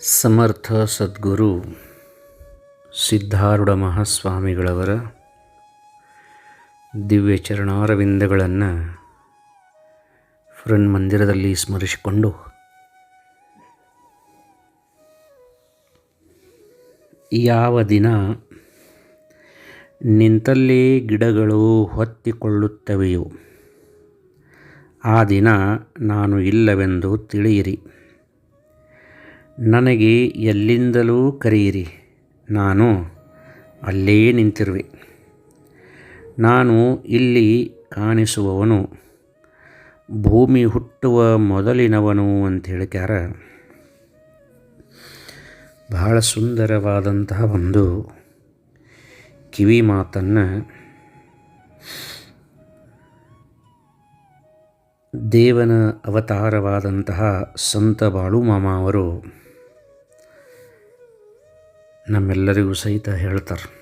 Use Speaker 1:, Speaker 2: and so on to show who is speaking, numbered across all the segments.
Speaker 1: ಸಮರ್ಥ ಸದ್ಗುರು ಸಿದ್ಧಾರೂಢ ಮಹಾಸ್ವಾಮಿಗಳವರ ದಿವ್ಯ ಚರಣಾರವಿಂದಗಳನ್ನು ಫ್ರೆಂಡ್ ಮಂದಿರದಲ್ಲಿ ಸ್ಮರಿಸಿಕೊಂಡು ಯಾವ ದಿನ ನಿಂತಲ್ಲೇ ಗಿಡಗಳು ಹೊತ್ತಿಕೊಳ್ಳುತ್ತವೆಯೋ ಆ ದಿನ ನಾನು ಇಲ್ಲವೆಂದು ತಿಳಿಯಿರಿ. ನನಗೆ ಎಲ್ಲಿಂದಲೂ ಕರೆಯಿರಿ. ನಾನು ಅಲ್ಲೇ ನಿಂತಿರುವೆ. ನಾನು ಇಲ್ಲಿ ಕಾಣಿಸುವವನು. ಭೂಮಿ ಹುಟ್ಟುವ ಮೊದಲಿನವನು ಅಂತ ಹೇಳಿಕ್ಯಾರ ಬಹಳ ಸುಂದರವಾದಂತಹ ಒಂದು ಕಿವಿ ಮಾತನ್ನು ದೇವನ ಅವತಾರವಾದಂತಹ ಸಂತ ಬಾಳುಮಾಮ ಅವರು ನಮ್ಮೆಲ್ಲರಿಗೂ ಸಹಿತ ಹೇಳ್ತಾರೆ.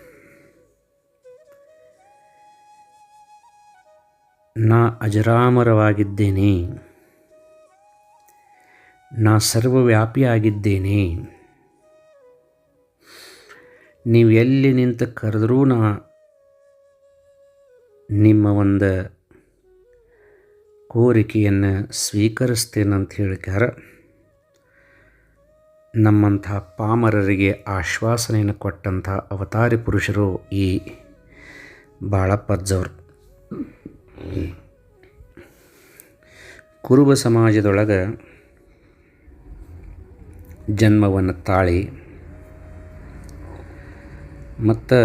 Speaker 1: ನಾ ಅಜರಾಮರವಾಗಿದ್ದೇನೆ. ನಾ ಸರ್ವವ್ಯಾಪಿಯಾಗಿದ್ದೇನೆ ನೀವು ಎಲ್ಲಿ ನಿಂತು ಕರೆದ್ರೂ ನಾ ನಿಮ್ಮ ಒಂದು ಕೋರಿಕೆಯನ್ನು ಸ್ವೀಕರಿಸ್ತೇನಂತ ಹೇಳಿಕಾರ ನಮ್ಮಂಥ ಪಾಮರರಿಗೆ ಆಶ್ವಾಸನೆಯನ್ನು ಕೊಟ್ಟಂಥ ಅವತಾರಿ ಪುರುಷರು ಈ ಬಾಳಪ್ಪಜ್ಜವರು. ಕುರುಬ ಸಮಾಜದೊಳಗೆ ಜನ್ಮವನ್ನು ತಾಳಿ ಮತ್ತು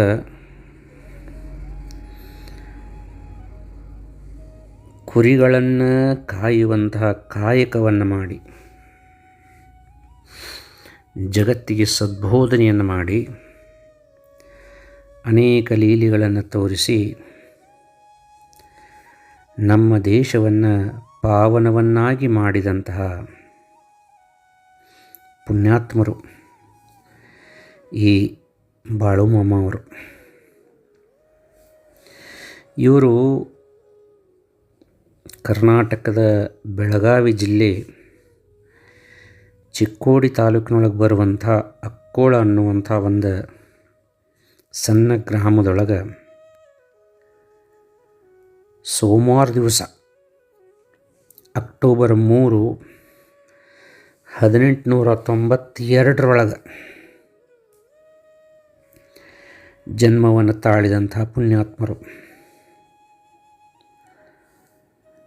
Speaker 1: ಕುರಿಗಳನ್ನು ಕಾಯುವಂತಹ ಕಾಯಕವನ್ನು ಮಾಡಿ. ಜಗತ್ತಿಗೆ ಸದ್ಬೋಧನೆಯನ್ನು ಮಾಡಿ ಅನೇಕ ಲೀಲೆಗಳನ್ನು ತೋರಿಸಿ ನಮ್ಮ ದೇಶವನ್ನು ಪಾವನವನ್ನಾಗಿ ಮಾಡಿದಂತಹ ಪುಣ್ಯಾತ್ಮರು ಈ ಬಾಳುಮಮ್ಮ ಅವರು. ಇವರು ಕರ್ನಾಟಕದ ಬೆಳಗಾವಿ ಜಿಲ್ಲೆ ಚಿಕ್ಕೋಡಿ ತಾಲೂಕಿನೊಳಗೆ ಬರುವಂಥ ಅಕ್ಕೋಳ ಅನ್ನುವಂಥ ಒಂದು ಸಣ್ಣ ಗ್ರಾಮದೊಳಗೆ ಸೋಮವಾರ ದಿವಸ ಅಕ್ಟೋಬರ್ ಮೂರು ಹದಿನೆಂಟುನೂರ ತೊಂಬತ್ತೆರಡರೊಳಗೆ ಜನ್ಮವನ್ನು ತಾಳಿದಂಥ ಪುಣ್ಯಾತ್ಮರು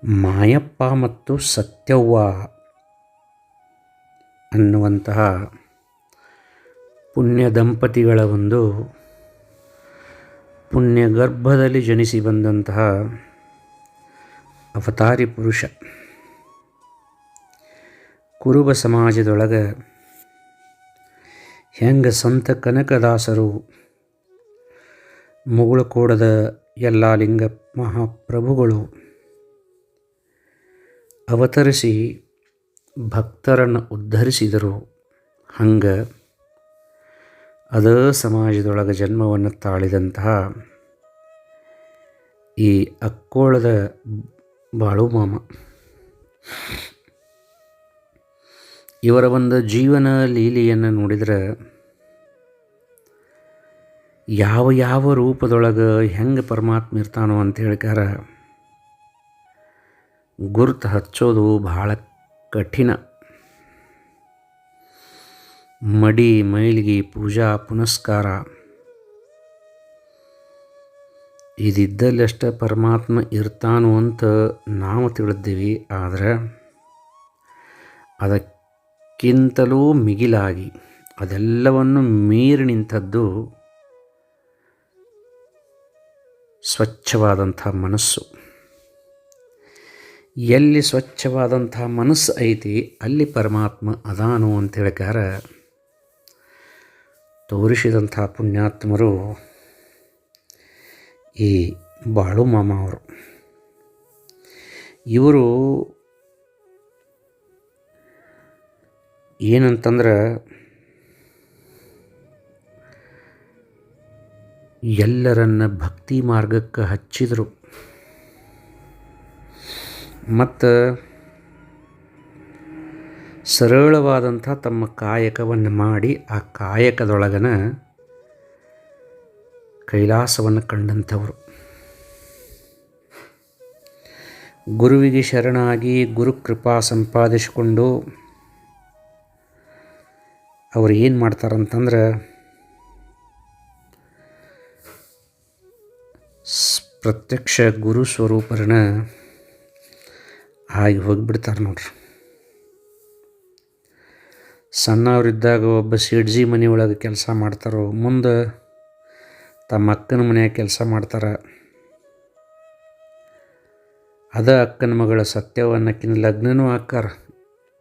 Speaker 1: ಮಾಯಪ್ಪ ಮತ್ತು ಸತ್ಯವ್ವ ಅನ್ನುವಂತಹ ಪುಣ್ಯ ದಂಪತಿಗಳ ಒಂದು ಪುಣ್ಯ ಗರ್ಭದಲ್ಲಿ ಜನಿಸಿ ಬಂದಂತಹ ಅವತಾರಿ ಪುರುಷ. ಕುರುಬ ಸಮಾಜದೊಳಗೆ ಹೆಂಗೆ ಸಂತ ಕನಕದಾಸರು ಮುಗುಳುಕೋಡದ ಎಲ್ಲ ಲಿಂಗ ಮಹಾಪ್ರಭುಗಳು ಅವತರಿಸಿ ಭಕ್ತರನ್ನು ಉದ್ಧರಿಸಿದರು ಹಂಗೆ ಅದ ಸಮಾಜದೊಳಗೆ ಜನ್ಮವನ್ನು ತಾಳಿದಂತಹ ಈ ಅಕ್ಕೋಳದ ಬಾಳುಮಾಮ. ಇವರ ಒಂದು ಜೀವನ ಲೀಲೆಯನ್ನು ನೋಡಿದರೆ ಯಾವ ಯಾವ ರೂಪದೊಳಗೆ ಹೆಂಗೆ ಪರಮಾತ್ಮ ಇರ್ತಾನೋ ಅಂತ ಹೇಳ್ಕಾರ ಗುರುತು ಹಚ್ಚೋದು ಭಾಳ ಕಠಿಣ. ಮಡಿ, ಮೈಲಿಗೆ, ಪೂಜಾ, ಪುನಸ್ಕಾರ. ಇದಿದ್ದಲ್ಲಷ್ಟ ಪರಮಾತ್ಮ ಇರ್ತಾನು ಅಂತ ನಾವು ತಿಳಿದ್ದೀವಿ ಆದರೆ ಅದಕ್ಕಿಂತಲೂ ಮಿಗಿಲಾಗಿ ಅದೆಲ್ಲವನ್ನು ಮೀರಿ ನಿಂತದ್ದು ಸ್ವಚ್ಛವಾದಂಥ ಮನಸ್ಸು. ಎಲ್ಲಿ ಸ್ವಚ್ಛವಾದಂಥ ಮನಸ್ಸು ಐತಿ, ಅಲ್ಲಿ ಪರಮಾತ್ಮ ಅದಾನು ಅಂತ ಹೇಳ್ಕಾರ ತೋರಿಸಿದಂಥ ಪುಣ್ಯಾತ್ಮರು ಈ ಬಾಳು ಮಾಮ ಅವರು. ಇವರು ಏನಂತಂದ್ರೆ ಎಲ್ಲರನ್ನ ಭಕ್ತಿ ಮಾರ್ಗಕ್ಕೆ ಹಚ್ಚಿದರು. ಮತ್ತು ಸರಳವಾದಂಥ ತಮ್ಮ ಕಾಯಕವನ್ನು ಮಾಡಿ ಆ ಕಾಯಕದೊಳಗನ ಕೈಲಾಸವನ್ನು ಕಂಡಂಥವರು. ಗುರುವಿಗೆ ಶರಣಾಗಿ ಗುರುಕೃಪಾ ಸಂಪಾದಿಸಿಕೊಂಡು ಅವರು ಏನು ಮಾಡ್ತಾರಂತಂದ್ರೆ ಪ್ರತ್ಯಕ್ಷ ಗುರು ಸ್ವರೂಪರನ್ನ ಆಗಿ ಹೋಗಿಬಿಡ್ತಾರೆ ನೋಡ್ರಿ. ಸಣ್ಣವರಿದ್ದಾಗ ಒಬ್ಬ ಸಿಡ್ಜಿ ಮನೆಯೊಳಗೆ ಕೆಲಸ ಮಾಡ್ತಾರೋ, ಮುಂದೆ ತಮ್ಮ ಅಕ್ಕನ ಮನೆಯಾಗ ಕೆಲಸ ಮಾಡ್ತಾರೆ. ಅದ ಅಕ್ಕನ ಮಗಳ ಸತ್ಯವನ್ನಕ್ಕಿನ ಲಗ್ನನೂ ಹಾಕಾರ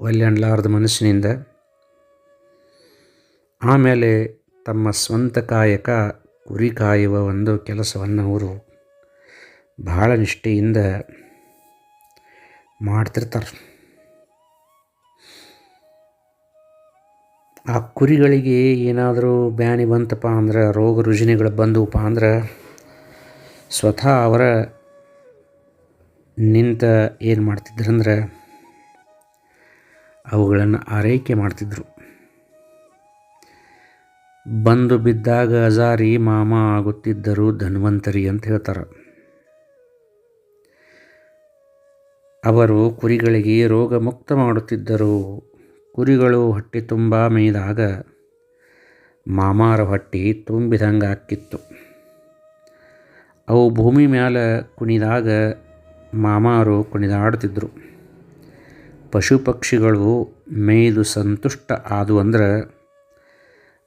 Speaker 1: ಒಲ್ಲೆಂಡ್ಲಾರ್ದ ಮನಸ್ಸಿನಿಂದ. ಆಮೇಲೆ ತಮ್ಮ ಸ್ವಂತ ಕಾಯಕ ಕುರಿ ಕಾಯುವ ಒಂದು ಕೆಲಸವನ್ನು ಅವರು ಭಾಳ ನಿಷ್ಠೆಯಿಂದ ಮಾಡ್ತಿರ್ತಾರೆ. ಆ ಕುರಿಗಳಿಗೆ ಏನಾದರೂ ಬ್ಯಾನಿ ಬಂತಪ್ಪ ಅಂದ್ರೆ, ರೋಗ ರುಜಿನಗಳು ಬಂದವಪ್ಪ ಅಂದ್ರೆ, ಸ್ವತಃ ಅವರ ನಿಂತ ಏನು ಮಾಡ್ತಿದ್ರಂದ್ರೆ ಅವುಗಳನ್ನು ಆರೈಕೆ ಮಾಡ್ತಿದ್ರು. ಬಂದು ಬಿದ್ದಾಗ ಅಜಾರಿ ಮಾಮ ಆಗುತ್ತಿದ್ದರು ಧನ್ವಂತರಿ ಅಂತ ಹೇಳ್ತಾರೆ. ಅವರು ಕುರಿಗಳಿಗೆ ರೋಗ ಮುಕ್ತ ಮಾಡುತ್ತಿದ್ದರು. ಕುರಿಗಳು ಹೊಟ್ಟೆ ತುಂಬ ಮೇಯ್ದಾಗ ಮಾಮಾರ ಹೊಟ್ಟೆ ತುಂಬಿದಂಗೆ ಆಕ್ಕಿತ್ತು ಅವು ಭೂಮಿ ಮ್ಯಾಲ ಕುಣಿದಾಗ ಮಾಮಾರು ಕುಣಿದಾಡ್ತಿದ್ರು ಪಶು ಪಕ್ಷಿಗಳು ಮೇಯ್ದು ಸಂತುಷ್ಟ ಆದು ಅಂದ್ರೆ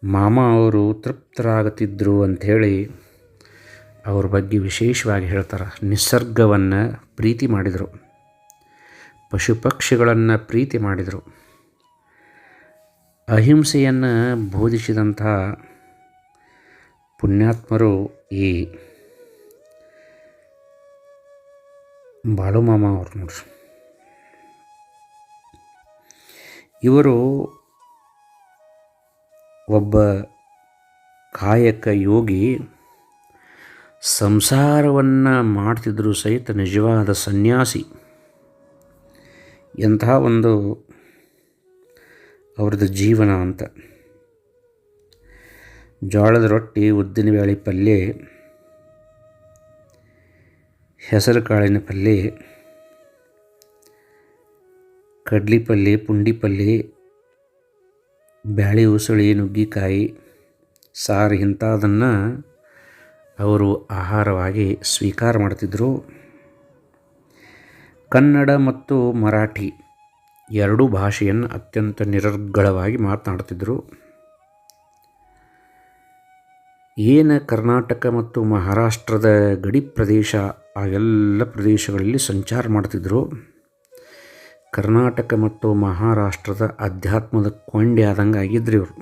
Speaker 1: ಮಾಮ ಅವರು ತೃಪ್ತರಾಗುತ್ತಿದ್ದರು ಅಂಥೇಳಿ ಅವ್ರ ಬಗ್ಗೆ ವಿಶೇಷವಾಗಿ ಹೇಳ್ತಾರೆ. ನಿಸರ್ಗವನ್ನು ಪ್ರೀತಿ ಮಾಡಿದರು. ಪಶು ಪಕ್ಷಿಗಳನ್ನು ಪ್ರೀತಿ ಮಾಡಿದರು. ಅಹಿಂಸೆಯನ್ನು ಬೋಧಿಸಿದಂಥ ಪುಣ್ಯಾತ್ಮರು ಈ ಬಾಳುಮಾಮ ಅವರು ನೋಡ್ರಿ. ಇವರು ಒಬ್ಬ ಕಾಯಕ ಯೋಗಿ ಸಂಸಾರವನ್ನು ಮಾಡ್ತಿದ್ದರೂ ಸಹಿತ ನಿಜವಾದ ಸನ್ಯಾಸಿ. ಎಂತಹ ಒಂದು ಅವ್ರದ್ದು ಜೀವನ ಅಂತ. ಜೋಳದ ರೊಟ್ಟಿ, ಉದ್ದಿನ ಬೇಳೆ ಪಲ್ಯ, ಹೆಸರು ಕಾಳಿನ ಪಲ್ಯ, ಕಡ್ಲಿ ಪಲ್ಯ, ಪುಂಡಿ ಪಲ್ಯ, ಬ್ಯಾಳಿ ಉಸುಳಿ, ನುಗ್ಗಿಕಾಯಿ, ಸಾರು, ಇಂಥದನ್ನು ಅವರು ಆಹಾರವಾಗಿ ಸ್ವೀಕಾರ ಮಾಡ್ತಿದ್ದರು ಕನ್ನಡ ಮತ್ತು ಮರಾಠಿ ಎರಡೂ ಭಾಷೆಯನ್ನು ಅತ್ಯಂತ ನಿರರ್ಗಳವಾಗಿ ಮಾತನಾಡ್ತಿದ್ದರು ಏನು ಕರ್ನಾಟಕ ಮತ್ತು ಮಹಾರಾಷ್ಟ್ರದ ಗಡಿ ಪ್ರದೇಶ, ಆ ಎಲ್ಲ ಪ್ರದೇಶಗಳಲ್ಲಿ ಸಂಚಾರ ಮಾಡ್ತಿದ್ದರು ಕರ್ನಾಟಕ ಮತ್ತು ಮಹಾರಾಷ್ಟ್ರದ ಅಧ್ಯಾತ್ಮದ ಕೊಂಡೆ ಆದಂಗೆ ಆಗಿದ್ರು ಇವರು.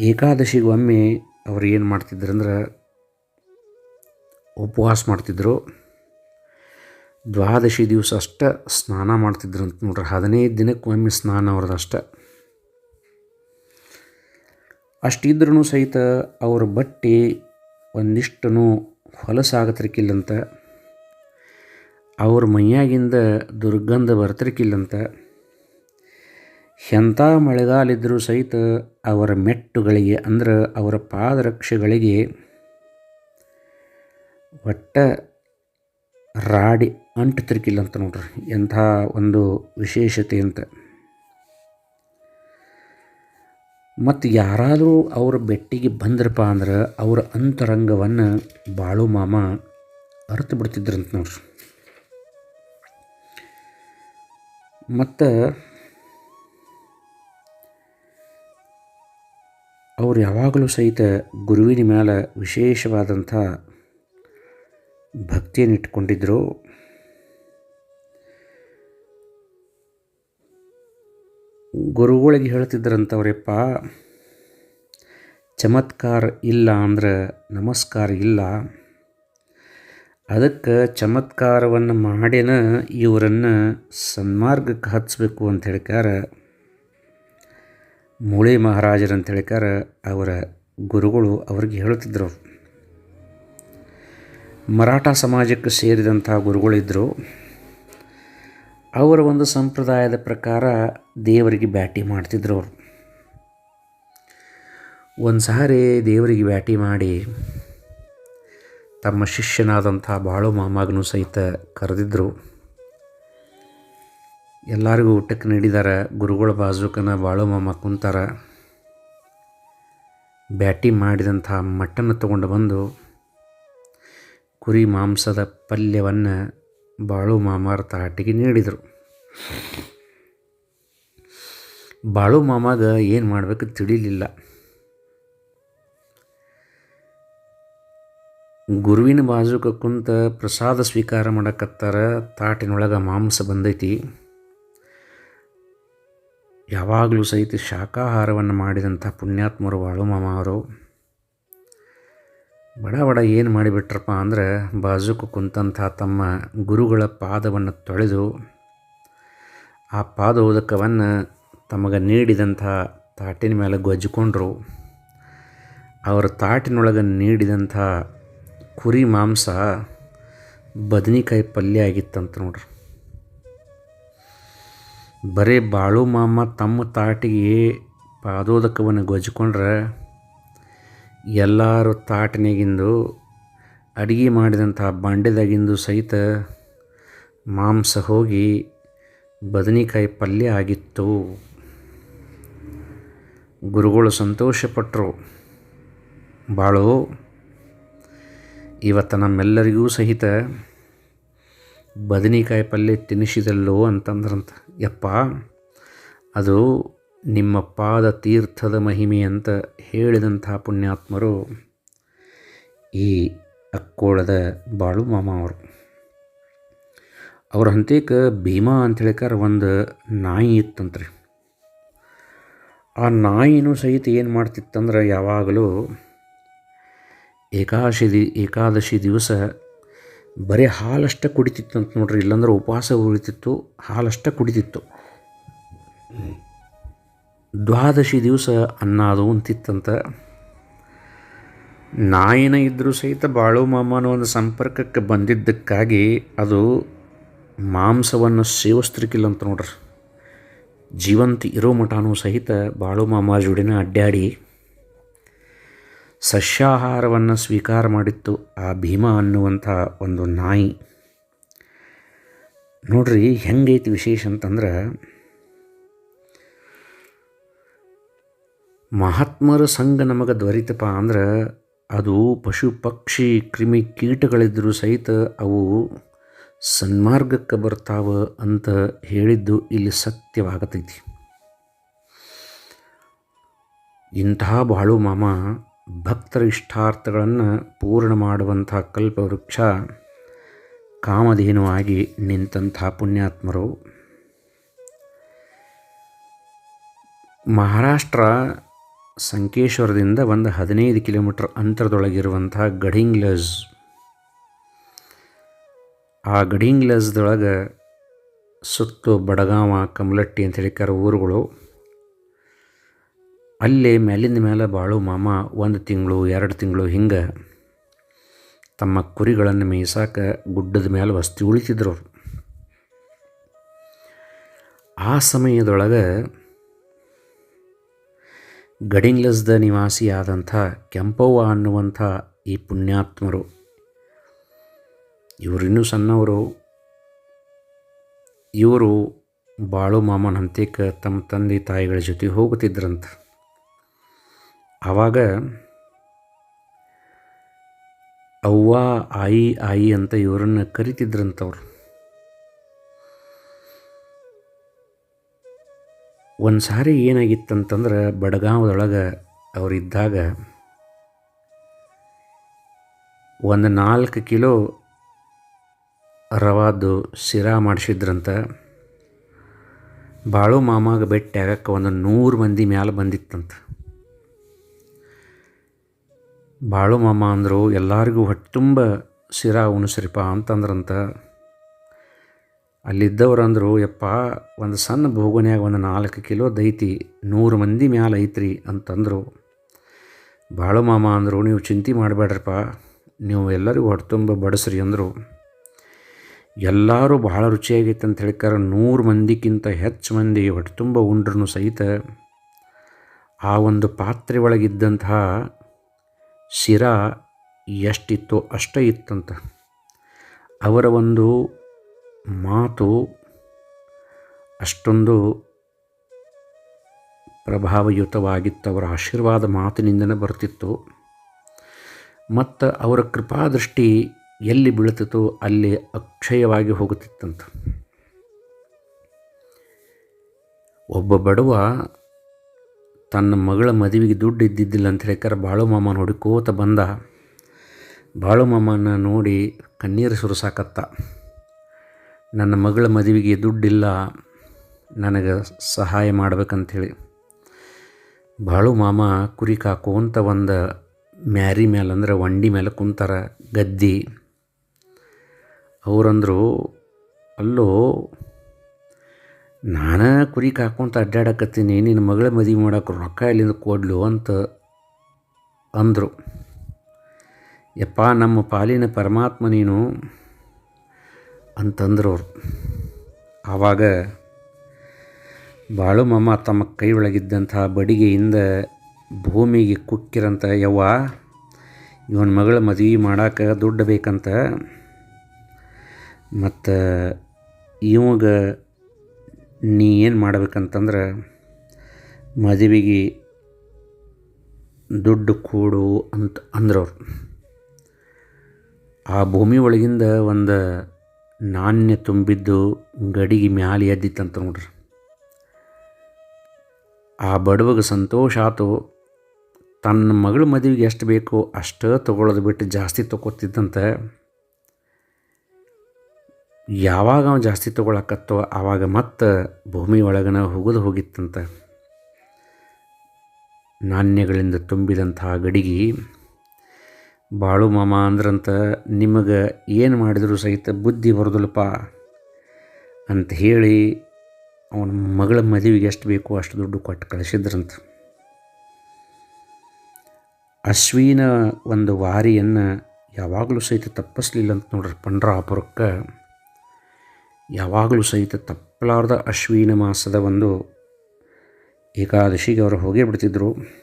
Speaker 1: ಏಕಾದಶಿಗೊಮ್ಮೆ ಅವ್ರು ಏನು ಮಾಡ್ತಿದ್ರಂದ್ರೆ ಉಪವಾಸ ಮಾಡ್ತಿದ್ದರು ದ್ವಾದಶಿ ದಿವಸ ಅಷ್ಟೇ ಸ್ನಾನ ಮಾಡ್ತಿದ್ರು ಅಂತ ನೋಡ್ರಿ. ಹದಿನೈದು ದಿನಕ್ಕೊಮ್ಮೆ ಸ್ನಾನ ಅವ್ರದ್ದು ಅಷ್ಟೆ. ಅಷ್ಟಿದ್ರೂ ಸಹಿತ ಅವ್ರ ಬಟ್ಟೆ ಒಂದಿಷ್ಟೂ ಹೊಲಸಾಗತಿರ್ಕಿಲ್ಲಂತ ಅವ್ರ ಮೈಯಾಗಿಂದ ದುರ್ಗಂಧ ಬರ್ತಿರ್ಕಿಲ್ಲಂತ ಎಂಥ ಮಳೆಗಾಲಿದ್ದರೂ ಸಹಿತ ಅವರ ಮೆಟ್ಟುಗಳಿಗೆ ಅಂದ್ರೆ ಅವರ ಪಾದರಕ್ಷೆಗಳಿಗೆ ಒಟ್ಟ ರಾಡಿ ಅಂಟು ತಿರುಗಿಲ್ಲ ಅಂತ ನೋಡ್ರಿ, ಎಂಥ ಒಂದು ವಿಶೇಷತೆ ಅಂತ ಮತ್ತು ಯಾರಾದರೂ ಅವರ ಬೆಟ್ಟಿಗೆ ಬಂದ್ರಪ್ಪ ಅಂದ್ರೆ ಅವರ ಅಂತರಂಗವನ್ನು ಬಾಳು ಮಾಮ ಅರ್ತು ಬಿಡ್ತಿದ್ರಂತ ನೋಡ್ರಿ. ಮತ್ತು ಅವ್ರು ಯಾವಾಗಲೂ ಸಹಿತ ಗುರುವಿನ ಮೇಲೆ ವಿಶೇಷವಾದಂಥ ಭಕ್ತಿಯನ್ನು ಇಟ್ಕೊಂಡಿದ್ದರು ಗುರುಗಳಿಗೆ ಹೇಳ್ತಿದ್ರಂಥವ್ರಪ್ಪ ಚಮತ್ಕಾರ ಇಲ್ಲ ಅಂದ್ರೆ ನಮಸ್ಕಾರ ಇಲ್ಲ. ಅದಕ್ಕೆ ಚಮತ್ಕಾರವನ್ನು ಮಾಡಿನ ಇವರನ್ನು ಸನ್ಮಾರ್ಗಕ್ಕೆ ಹಚ್ಚಬೇಕು ಅಂತ ಹೇಳ್ಕಾರ ಮೂಳೆ ಮಹಾರಾಜರು ಅಂತ ಹೇಳ್ಕಾರ ಅವರ ಗುರುಗಳು ಅವ್ರಿಗೆ ಹೇಳ್ತಿದ್ರು. ಮರಾಠ ಸಮಾಜಕ್ಕೆ ಸೇರಿದಂಥ ಗುರುಗಳಿದ್ದರು ಅವರ ಒಂದು ಸಂಪ್ರದಾಯದ ಪ್ರಕಾರ ದೇವರಿಗೆ ಬ್ಯಾಟಿ ಮಾಡ್ತಿದ್ರು ಅವರು. ಒಂದು ಸಾರಿ ದೇವರಿಗೆ ಬ್ಯಾಟಿ ಮಾಡಿ ತಮ್ಮ ಶಿಷ್ಯನಾದಂಥ ಬಾಳು ಮಾಮಾಗನೂ ಸಹಿತ ಕರೆದಿದ್ದರು ಎಲ್ಲರಿಗೂ ಊಟಕ್ಕೆ ನೀಡಿದಾರ, ಗುರುಗಳ ಬಾಜುಕನ ಬಾಳು ಮಾಮ ಕುಂತಾರ. ಬ್ಯಾಟಿ ಮಾಡಿದಂಥ ಮಟ್ಟನ್ನು ತಗೊಂಡು ಬಂದು ಕುರಿ ಮಾಂಸದ ಪಲ್ಯವನ್ನು ಬಾಳು ಮಾಮಾರ ತಾಟಿಗೆ ನೀಡಿದರು. ಬಾಳು ಮಾಮಾಗ ಏನು ಮಾಡಬೇಕು ತಿಳಿಲಿಲ್ಲ. ಗುರುವಿನ ಬಾಜುಕ ಕುಂತ ಪ್ರಸಾದ ಸ್ವೀಕಾರ ಮಾಡಕತ್ತಾರ, ತಾಟಿನೊಳಗೆ ಮಾಂಸ ಬಂದೈತಿ. ಯಾವಾಗಲೂ ಸಹಿತ ಶಾಖಾಹಾರವನ್ನು ಮಾಡಿದಂಥ ಪುಣ್ಯಾತ್ಮರು ಬಾಳು ಮಾಮ ಅವರು ಬಡ ಬಡ ಏನು ಮಾಡಿಬಿಟ್ರಪ್ಪ ಅಂದ್ರೆ ಬಾಜುಕು ಕುಂತಂತಹ ತಮ್ಮ ಗುರುಗಳ ಪಾದವನ್ನು ತೊಳೆದು ಆ ಪಾದೋದಕವನ್ನು ತಮಗೆ ನೀಡಿದಂಥ ತಾಟಿನ ಮೇಲೆ ಗೊಜ್ಜಿಕೊಂಡ್ರು. ಅವರ ತಾಟಿನೊಳಗೆ ನೀಡಿದಂಥ ಕುರಿ ಮಾಂಸ ಬದನಿಕಾಯಿ ಪಲ್ಯ ಆಗಿತ್ತಂತ ನೋಡ್ರಿ. ಬರೀ ಬಾಳು ಮಾಮ ತಮ್ಮ ತಾಟಿಗೆ ಪಾದೋದಕವನ್ನು ಗೊಜ್ಜಿಕೊಂಡ್ರೆ ಎಲ್ಲರೂ ತಾಟನೆಗಿಂದು ಅಡುಗೆ ಮಾಡಿದಂಥ ಬಂಡೆದಾಗಿಂದು ಸಹಿತ ಮಾಂಸ ಹೋಗಿ ಬದನೆಕಾಯಿ ಪಲ್ಯ ಆಗಿತ್ತು. ಗುರುಗಳು ಸಂತೋಷಪಟ್ಟರು ಬಾಳು, ಇವತ್ತು ನಮ್ಮೆಲ್ಲರಿಗೂ ಸಹಿತ ಬದನೆಕಾಯಿ ಪಲ್ಯ ತಿನ್ನಿಸಿದಲ್ಲೋ ಅಂತಂದ್ರಂತ. ಯಪ್ಪ, ಅದು ನಿಮ್ಮ ಪಾದ ತೀರ್ಥದ ಮಹಿಮೆ ಅಂತ ಹೇಳಿದಂಥ ಪುಣ್ಯಾತ್ಮರು ಈ ಅಕ್ಕೋಳದ ಬಾಳು ಮಾಮ ಅವರು. ಅವ್ರ ಹಂತೇಕ ಭೀಮಾ ಅಂತೇಳಿಕಾರ ಒಂದು ನಾಯಿ ಇತ್ತಂತ್ರಿ. ಆ ನಾಯಿನೂ ಸಹಿತ ಏನು ಮಾಡ್ತಿತ್ತಂದ್ರೆ ಯಾವಾಗಲೂ ಏಕಾದಶಿ ದಿ, ಏಕಾದಶಿ ದಿವಸ ಬರೀ ಹಾಲಷ್ಟೇ ಕುಡಿತಿತ್ತು ಅಂತ ನೋಡ್ರಿ, ಇಲ್ಲಾಂದ್ರೆ ಉಪವಾಸ ಉಳಿತಿತ್ತು, ಹಾಲಷ್ಟೇ ಕುಡಿತಿತ್ತು. ದ್ವಾದಶಿ ದಿವಸ ಅನ್ನ ಅದು ಅಂತಿತ್ತಂತ. ನಾಯಿನ ಇದ್ದರೂ ಸಹಿತ ಬಾಳು ಮಾಮನ ಒಂದು ಸಂಪರ್ಕಕ್ಕೆ ಬಂದಿದ್ದಕ್ಕಾಗಿ ಅದು ಮಾಂಸವನ್ನು ಸೇವಿಸ್ತಿರ್ಕಿಲ್ಲ ಅಂತ ನೋಡ್ರಿ. ಜೀವಂತ ಇರೋ ಮಠನೂ ಸಹಿತ ಬಾಳು ಮಾಮ ಜೋಡಿನ ಅಡ್ಡಾಡಿ ಸಸ್ಯಾಹಾರವನ್ನು ಸ್ವೀಕಾರ ಮಾಡಿತ್ತು ಆ ಭೀಮ ಅನ್ನುವಂಥ ಒಂದು ನಾಯಿ. ನೋಡ್ರಿ ಹೆಂಗೈತಿ ವಿಶೇಷ ಅಂತಂದ್ರೆ ಮಹಾತ್ಮರ ಸಂಘ ನಮಗೆ ದೊರೀತಪ್ಪ ಅಂದ್ರೆ ಅದು ಪಶು, ಪಕ್ಷಿ, ಕ್ರಿಮಿ ಕೀಟಗಳಿದ್ದರೂ ಸಹಿತ ಅವು ಸನ್ಮಾರ್ಗಕ್ಕೆ ಬರ್ತಾವ ಅಂತ ಹೇಳಿದ್ದು ಇಲ್ಲಿ ಸತ್ಯವಾಗತೈತಿ. ಇಂತಹ ಬಾಳು ಮಾಮ ಭಕ್ತರ ಇಷ್ಟಾರ್ಥಗಳನ್ನು ಪೂರ್ಣ ಮಾಡುವಂಥ ಕಲ್ಪವೃಕ್ಷ ಕಾಮಧೇನುವಾಗಿ ನಿಂತಹ ಪುಣ್ಯಾತ್ಮರು. ಮಹಾರಾಷ್ಟ್ರ ಸಂಕೇಶ್ವರದಿಂದ ಒಂದು ಹದಿನೈದು ಕಿಲೋಮೀಟರ್ ಅಂತರದೊಳಗಿರುವಂಥ ಗಡಿಂಗ್ಲಸ್ ಆ ಗಡಿಂಗ್ಲಸ್ದೊಳಗೆ ಸುತ್ತು ಬಡಗಾವ, ಕಮಲಟ್ಟಿ ಅಂತ ಹೇಳಿಕಾರ ಊರುಗಳು. ಅಲ್ಲೇ ಮೇಲಿಂದ ಮೇಲೆ ಬಾಳು ಮಾಮ ಒಂದು ತಿಂಗಳು, ಎರಡು ತಿಂಗಳು ಹಿಂಗೆ ತಮ್ಮ ಕುರಿಗಳನ್ನು ಮೇಯ್ಸಾಕ ಗುಡ್ಡದ ಮೇಲೆ ವಸ್ತಿ ಉಳಿತಿದ್ರು ಆ ಸಮಯದೊಳಗೆ ಗಡಿಂಗ್ಲಸ್ದ ನಿವಾಸಿಯಾದಂಥ ಕೆಂಪವ್ವ ಅನ್ನುವಂಥ ಈ ಪುಣ್ಯಾತ್ಮರು. ಇವರಿನ್ನೂ ಸಣ್ಣವರು. ಇವರು ಬಾಳು ಮಾಮನ ಹಂತಿಕ ತಮ್ಮ ತಂದೆ ತಾಯಿಗಳ ಜೊತೆ ಹೋಗುತ್ತಿದ್ದರಂತ ಆವಾಗ ಅವ್ವ, ಆಯಿ ಆಯಿ ಅಂತ ಇವರನ್ನು ಕರಿತಿದ್ರಂತವ್ರು. ಒಂದು ಸಾರಿ ಏನಾಗಿತ್ತಂತಂದ್ರೆ ಬಡಗಾವದೊಳಗೆ ಅವರಿದ್ದಾಗ ಒಂದು ನಾಲ್ಕು ಕಿಲೋ ರವಾದು ಶಿರಾ ಮಾಡಿಸಿದ್ರಂತ. ಬಾಳು ಮಾಮಾಗ ಭೇಟಿ ಆಗಕ್ಕೆ ಒಂದು ನೂರು ಮಂದಿ ಮ್ಯಾಲೆ ಬಂದಿತ್ತಂತ. ಬಾಳು ಮಾಮ ಅಂದರು ಎಲ್ಲರಿಗೂ ಹೊಟ್ಟೆತುಂಬ ಶಿರಾ ಉಣಿಸ್ರಿಪ್ಪ ಅಂತಂದ್ರಂತ. ಅಲ್ಲಿದ್ದವ್ರು ಅಂದರು ಯಪ್ಪ, ಒಂದು ಸಣ್ಣ ಬೋಗುನ್ಯಾಗ ಒಂದು ನಾಲ್ಕು ಕಿಲೋ ದೈತಿ, ನೂರು ಮಂದಿ ಮ್ಯಾಲ ಐತ್ರಿ ಅಂತಂದರು. ಬಾಳು ಮಾಮ ಅಂದರು, ನೀವು ಚಿಂತೆ ಮಾಡಬೇಡ್ರಪ್ಪ ನೀವು ಎಲ್ಲರಿಗೂ ಹೊಟ್ಟುಂಬ ಬಡಿಸ್ರಿ ಅಂದರು. ಎಲ್ಲರೂ ಭಾಳ ರುಚಿಯಾಗೈತೆ ಅಂತ ಹೇಳಿಕಾರ ನೂರು ಮಂದಿಗಿಂತ ಹೆಚ್ಚು ಮಂದಿ ಹೊಟ್ಟೆ ತುಂಬ ಉಂಡ್ರೂ ಸಹಿತ ಆ ಒಂದು ಪಾತ್ರೆ ಒಳಗಿದ್ದಂತಹ ಶಿರ ಎಷ್ಟಿತ್ತೋ ಅಷ್ಟೇ ಇತ್ತಂತ. ಅವರ ಒಂದು ಮಾತು ಅಷ್ಟೊಂದು ಪ್ರಭಾವಯುತವಾಗಿತ್ತು ಅವರ ಆಶೀರ್ವಾದ ಮಾತಿನಿಂದನೇ ಬರ್ತಿತ್ತು. ಮತ್ತು ಅವರ ಕೃಪಾದೃಷ್ಟಿ ಎಲ್ಲಿ ಬೀಳ್ತಿತ್ತೋ ಅಲ್ಲಿ ಅಕ್ಷಯವಾಗಿ ಹೋಗುತ್ತಿತ್ತಂತ. ಒಬ್ಬ ಬಡವ ತನ್ನ ಮಗಳ ಮದುವೆಗೆ ದುಡ್ಡು ಇದ್ದಿದ್ದಿಲ್ಲ ಅಂತ ಹೇಳಿಕಾರ ಬಾಳು ಮಾಮ ನೋಡಿಕೋತ ಬಂದ. ಬಾಳು ಮಾಮನ ನೋಡಿ ಕಣ್ಣೀರು ಸುರಿಸಾಕತ್ತ. ನನ್ನ ಮಗಳ ಮದುವೆಗೆ ದುಡ್ಡಿಲ್ಲ, ನನಗೆ ಸಹಾಯ ಮಾಡ್ಬೇಕಂಥೇಳಿ ಬಾಳು ಮಾಮ, ಕುರಿ ಕಾಕೋಂತ ಒಂದು ಮ್ಯಾರಿ ಮೇಲೆ ಅಂದ್ರೆ ವಂಡಿ ಮೇಲೆ ಕುಂತಾರ ಗದ್ದಿ. ಅವರಂದರು, ಅಲ್ಲೋ, ನಾನು ಕುರಿ ಕಾಕೊಂತ ಅಡ್ಡಾಡಕತ್ತೀನಿ, ನಿನ್ನ ಮಗಳ ಮದುವೆ ಮಾಡೋಕೆ ರೊಕ್ಕ ಇಲ್ಲಿಂದ ಕೊಡ್ಲು? ಅಂತ ಅಂದರು. ಯಪ್ಪ, ನಮ್ಮ ಪಾಲಿನ ಪರಮಾತ್ಮ ನೀನು ಅಂತಂದ್ರು ಆವಾಗ ಬಾಳು ಮಮ್ಮ ತಮ್ಮ ಕೈ ಒಳಗಿದ್ದಂಥ ಬಡಿಗೆಯಿಂದ ಭೂಮಿಗೆ ಕುಕ್ಕಿರಂತ, ಯವ್ವ, ಇವನ ಮಗಳ ಮದುವೆ ಮಾಡಾಕ ದುಡ್ಡು ಬೇಕಂತ. ಮತ್ತು ಇವಾಗ ನೀ ಏನು ಮಾಡ್ಬೇಕಂತಂದ್ರೆ ಮದುವೆಗೆ ದುಡ್ಡು ಕೊಡು ಅಂತ ಅಂದ್ರವ್ರು ಆ ಭೂಮಿ ಒಳಗಿಂದ ಒಂದು ನಾಣ್ಯ ತುಂಬಿದ್ದು ಗಡಿಗೆ ಮ್ಯಾಲೆ ಎದ್ದಿತ್ತಂತ ನೋಡ್ರಿ. ಆ ಬಡವಗೆ ಸಂತೋಷ ಆತು. ತನ್ನ ಮಗಳ ಮದುವೆಗೆ ಎಷ್ಟು ಬೇಕೋ ಅಷ್ಟೇ ತೊಗೊಳೋದು ಬಿಟ್ಟು ಜಾಸ್ತಿ ತೊಗೋತಿದ್ದಂತೆ ಯಾವಾಗ ಅವ ಜಾಸ್ತಿ ತೊಗೊಳಕತ್ತೋ ಆವಾಗ ಮತ್ತೆ ಭೂಮಿ ಒಳಗನ ಹೋಗೋದು ಹೋಗಿತ್ತಂತೆ. ನಾಣ್ಯಗಳಿಂದ ತುಂಬಿದಂತಹ ಗಡಿಗೆ ಬಾಳು ಮಾಮ ಅಂದ್ರಂತ ನಿಮಗೆ ಏನು ಮಾಡಿದರೂ ಸಹಿತ ಬುದ್ಧಿ ಬರೋದಿಲ್ಲಪ್ಪ ಅಂತ ಹೇಳಿ ಅವನ ಮಗಳ ಮದುವೆಗೆ ಎಷ್ಟು ಬೇಕೋ ಅಷ್ಟು ದುಡ್ಡು ಕೊಟ್ಟು ಕಳಿಸಿದ್ರಂತ. ಅಶ್ವಿನ ಒಂದು ವಾರಿಯನ್ನು ಯಾವಾಗಲೂ ಸಹಿತ ತಪ್ಪಿಸ್ಲಿಲ್ಲ ಅಂತ ನೋಡ್ರಿ ಪಂಡ್ರಾಪುರಕ್ಕೆ. ಯಾವಾಗಲೂ ಸಹಿತ ತಪ್ಪಲಾರ್ದ ಅಶ್ವಿನ ಮಾಸದ ಒಂದು ಏಕಾದಶಿಗೆ ಅವರು ಹೋಗೇ ಬಿಡ್ತಿದ್ರು.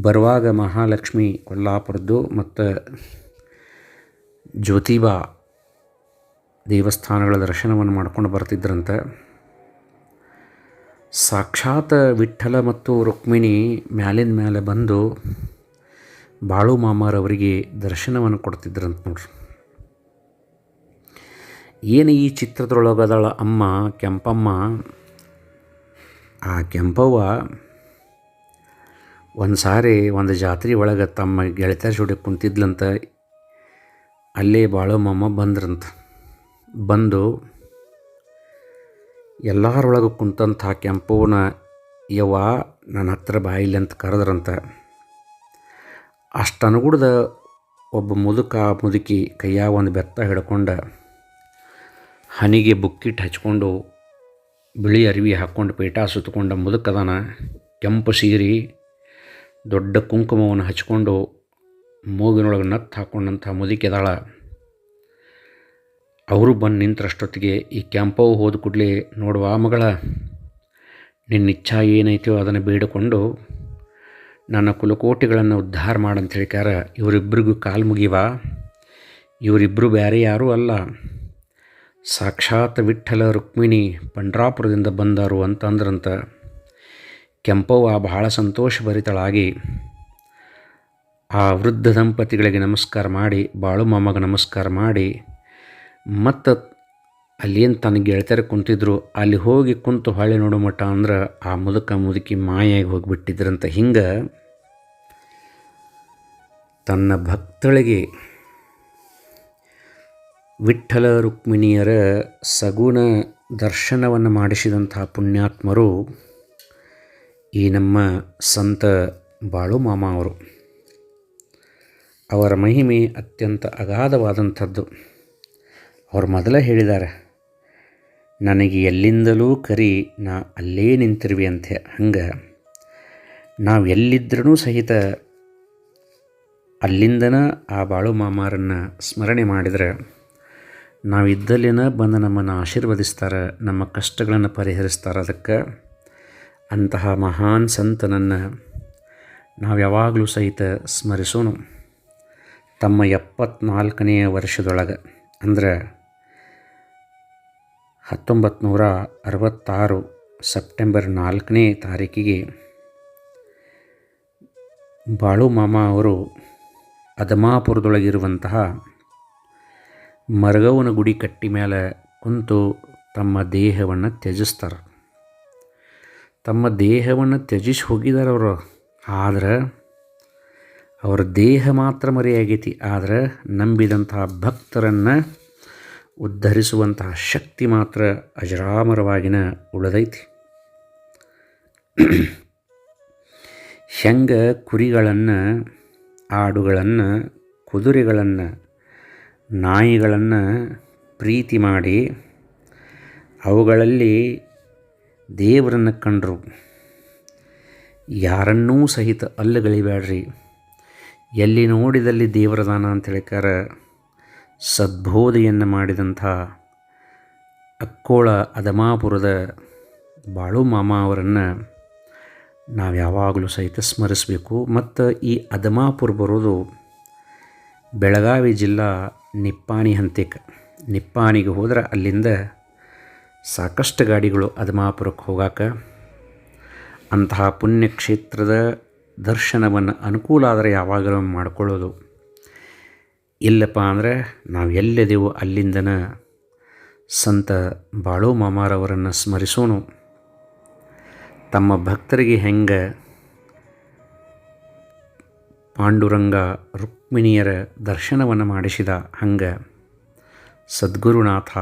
Speaker 1: ಬರುವಾಗ ಮಹಾಲಕ್ಷ್ಮಿ ಕೊಲ್ಲಾಪುರದ್ದು ಮತ್ತು ಜ್ಯೋತಿಬಾ ದೇವಸ್ಥಾನಗಳ ದರ್ಶನವನ್ನು ಮಾಡ್ಕೊಂಡು ಬರ್ತಿದ್ರಂತೆ. ಸಾಕ್ಷಾತ್ ವಿಠ್ಠಲ ಮತ್ತು ರುಕ್ಮಿಣಿ ಮ್ಯಾಲಿನ ಮೇಲೆ ಬಂದು ಬಾಳು ಮಾಮಾರವರಿಗೆ ದರ್ಶನವನ್ನು ಕೊಡ್ತಿದ್ರಂತ ನೋಡ್ರಿ. ಏನು ಈ ಚಿತ್ರದೊಳಗದಳ ಅಮ್ಮ ಕೆಂಪಮ್ಮ? ಆ ಕೆಂಪವ್ವ ಒಂದು ಸಾರಿ ಒಂದು ಜಾತ್ರೆ ಒಳಗೆ ತಮ್ಮ ಗೆಳತಿಯರ ಜೋಡಿ ಕುಂತಿದ್ಲಂತ ಅಲ್ಲೇ ಬಾಳಮ್ಮಮ್ಮ ಬಂದ್ರಂತ. ಬಂದು ಎಲ್ಲರೊಳಗೆ ಕುಂತಂಥ ಕೆಂಪವನ ಯವ್ವ ನನ್ನ ಹತ್ರ ಬಾಯಿಲಿ ಅಂತ ಕರೆದ್ರಂತ. ಅಷ್ಟು ಅನುಗುಡ್ದ ಒಬ್ಬ ಮುದುಕ ಮುದುಕಿ ಕೈಯಾಗ ಒಂದು ಬೆತ್ತ ಹಿಡ್ಕೊಂಡು ಹನಿಗೆ ಬುಕ್ಕಿಟ್ಟು ಹಚ್ಕೊಂಡು ಬಿಳಿ ಅರಿವಿ ಹಾಕ್ಕೊಂಡು ಪೇಟ ಸುತ್ತಕೊಂಡ ಮುದುಕದನ ಕೆಂಪು ಸೀರೆ ದೊಡ್ಡ ಕುಂಕುಮವನ್ನು ಹಚ್ಕೊಂಡು ಮೂಗಿನೊಳಗೆ ನತ್ತು ಹಾಕ್ಕೊಂಡಂಥ ಮುದುಕಿದಾಳ. ಅವರು ಬಂದು ನಿಂತರಷ್ಟೊತ್ತಿಗೆ ಈ ಕ್ಯಾಂಪವು ಹೋದ ಕೂಡಲೇ ನೋಡುವ ಮಗಳ, ನಿನ್ನ ಇಚ್ಛಾ ಏನೈತೋ ಅದನ್ನು ಬೇಡಿಕೊಂಡು ನನ್ನ ಕುಲಕೋಟಿಗಳನ್ನು ಉದ್ಧಾರ ಮಾಡಂತ ಹೇಳಿಕಾರ ಇವರಿಬ್ಬರಿಗೂ ಕಾಲು ಮುಗಿವ? ಇವರಿಬ್ಬರು ಬೇರೆ ಯಾರೂ ಅಲ್ಲ. ಸಾಕ್ಷಾತ್ ವಿಠಲ ರುಕ್ಮಿಣಿ, ಪಂಡ್ರಾಪುರದಿಂದ ಬಂದರು ಅಂತಂದ್ರಂತ. ಕೆಂಪವ್ವ ಬಹಳ ಸಂತೋಷಭರಿತಳಾಗಿ ಆ ವೃದ್ಧ ದಂಪತಿಗಳಿಗೆ ನಮಸ್ಕಾರ ಮಾಡಿ, ಬಾಳು ಮಾಮಗೆ ನಮಸ್ಕಾರ ಮಾಡಿ, ಮತ್ತು ಅಲ್ಲೇನು ತನ್ನ ಗೆಳತಿಯರು ಕುಂತಿದ್ರು, ಅಲ್ಲಿ ಹೋಗಿ ಕುಂತು ಹೊಳೆ ನೋಡೋ ಮಟ್ಟ ಅಂದ್ರೆ ಆ ಮುದುಕ ಮುದುಕಿ ಮಾಯಾಗಿ ಹೋಗಿಬಿಟ್ಟಿದ್ರಂತ ಹಿಂಗೆ ತನ್ನ ಭಕ್ತಳಿಗೆ ವಿಠ್ಠಲ ರುಕ್ಮಿಣಿಯರ ಸಗುಣ ದರ್ಶನವನ್ನು ಮಾಡಿಸಿದಂತಹ ಪುಣ್ಯಾತ್ಮರು ಈ ನಮ್ಮ ಸಂತ ಬಾಳು ಮಾಮ ಅವರು. ಅವರ ಮಹಿಮೆ ಅತ್ಯಂತ ಅಗಾಧವಾದಂಥದ್ದು. ಅವ್ರು ಮೊದಲೇ ಹೇಳಿದ್ದಾರೆ, ನನಗೆ ಎಲ್ಲಿಂದಲೂ ಕರಿ, ನಾ ಅಲ್ಲೇ ನಿಂತಿರುವೆ ಅಂತೆ. ಹಂಗೆ, ನಾವು ಎಲ್ಲಿದ್ರೂ ಸಹಿತ ಅಲ್ಲಿಂದನ ಆ ಬಾಳು ಮಾಮಾರನ್ನು ಸ್ಮರಣೆ ಮಾಡಿದರೆ, ನಾವಿದ್ದಲ್ಲಿನ ಬಂದು ನಮ್ಮನ್ನು ಆಶೀರ್ವದಿಸ್ತಾರೆ, ನಮ್ಮ ಕಷ್ಟಗಳನ್ನು ಪರಿಹರಿಸ್ತಾರೆ ಅದಕ್ಕೆ. ಅಂತಹ ಮಹಾನ್ ಸಂತನನ್ನು ನಾವು ಯಾವಾಗಲೂ ಸಹಿತ ಸ್ಮರಿಸೋಣ. ತಮ್ಮ ಎಪ್ಪತ್ನಾಲ್ಕನೆಯ ವರ್ಷದೊಳಗೆ, ಅಂದರೆ ಹತ್ತೊಂಬತ್ತು ನೂರ ಅರವತ್ತಾರು ಸೆಪ್ಟೆಂಬರ್ ನಾಲ್ಕನೇ ತಾರೀಕಿಗೆ ಬಾಳು ಮಾಮ ಅವರು ಅದಮಾಪುರದೊಳಗಿರುವಂತಹ ಮರಗವನ ಗುಡಿ ಕಟ್ಟಿ ಮೇಲೆ ಕುಂತು ತಮ್ಮ ದೇಹವನ್ನು ತ್ಯಜಿಸ್ತಾರೆ. ತಮ್ಮ ದೇಹವನ್ನು ತ್ಯಜಿಸಿ ಹೋಗಿದ್ದಾರೆ ಅವರು. ಆದ್ರೆ ಅವರ ದೇಹ ಮಾತ್ರ ಮರೆಯಾಗೈತಿ. ಆದರೆ ನಂಬಿದಂತಹ ಭಕ್ತರನ್ನು ಉದ್ಧರಿಸುವಂತಹ ಶಕ್ತಿ ಮಾತ್ರ ಅಜರಾಮರವಾಗಿನ ಉಳಿದೈತಿ. ಹೆಂಗೆ ಕುರಿಗಳನ್ನು, ಆಡುಗಳನ್ನು, ಕುದುರೆಗಳನ್ನು, ನಾಯಿಗಳನ್ನು ಪ್ರೀತಿ ಮಾಡಿ ಅವುಗಳಲ್ಲಿ ದೇವರನ್ನು ಕಂಡರು. ಯಾರನ್ನೂ ಸಹಿತ ಅಲ್ಲಗಳಿಬೇಡ್ರಿ ಎಲ್ಲಿ ನೋಡಿದಲ್ಲಿ ದೇವರದಾನ ಅಂತ ಹೇಳಿಕಾರ ಸದ್ಬೋಧೆಯನ್ನು ಮಾಡಿದಂಥ ಅಕ್ಕೋಳ ಅದಮಾಪುರದ ಬಾಳು ಮಾಮ ಅವರನ್ನು ನಾವು ಯಾವಾಗಲೂ ಸಹಿತ ಸ್ಮರಿಸಬೇಕು. ಮತ್ತು ಈ ಅದಮಾಪುರ ಬರೋದು ಬೆಳಗಾವಿ ಜಿಲ್ಲಾ ನಿಪ್ಪಾಣಿ ಹಂತಕ್ಕೆ ನಿಪ್ಪಾಣಿಗೆ ಹೋದ್ರೆ ಅಲ್ಲಿಂದ ಸಾಕಷ್ಟು ಗಾಡಿಗಳು ಅದಮಾಪುರಕ್ಕೆ ಹೋಗಾಕ ಅಂತಹ ಪುಣ್ಯಕ್ಷೇತ್ರದ ದರ್ಶನವನ್ನು ಅನುಕೂಲ ಆದರೆ ಯಾವಾಗಲೂ ಮಾಡ್ಕೊಳ್ಳೋದು. ಇಲ್ಲಪ್ಪ ಅಂದರೆ ನಾವು ಎಲ್ಲಿದೆವೋ ಅಲ್ಲಿಂದನ ಸಂತ ಬಾಳೋ ಮಾಮಾರವರನ್ನು ಸ್ಮರಿಸೋಣ. ತಮ್ಮ ಭಕ್ತರಿಗೆ ಹೆಂಗೆ ಪಾಂಡುರಂಗ ರುಕ್ಮಿಣಿಯರ ದರ್ಶನವನ್ನು ಮಾಡಿಸಿದ ಹಂಗೆ ಸದ್ಗುರುನಾಥ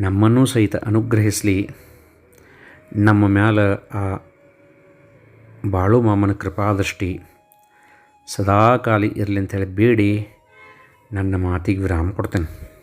Speaker 1: ನಮ್ಮನ್ನೂ ಸಹಿತ ಅನುಗ್ರಹಿಸಲಿ. ನಮ್ಮ ಮ್ಯಾಲ ಆ ಬಾಳು ಮಾಮನ ಕೃಪಾದೃಷ್ಟಿ ಸದಾಕಾಲಿ ಇರಲಿ ಅಂತೇಳಿ ಬೇಡಿ. ನನ್ನ ಮಾತಿಗೆ ವಿರಾಮ ಕೊಡ್ತೇನೆ.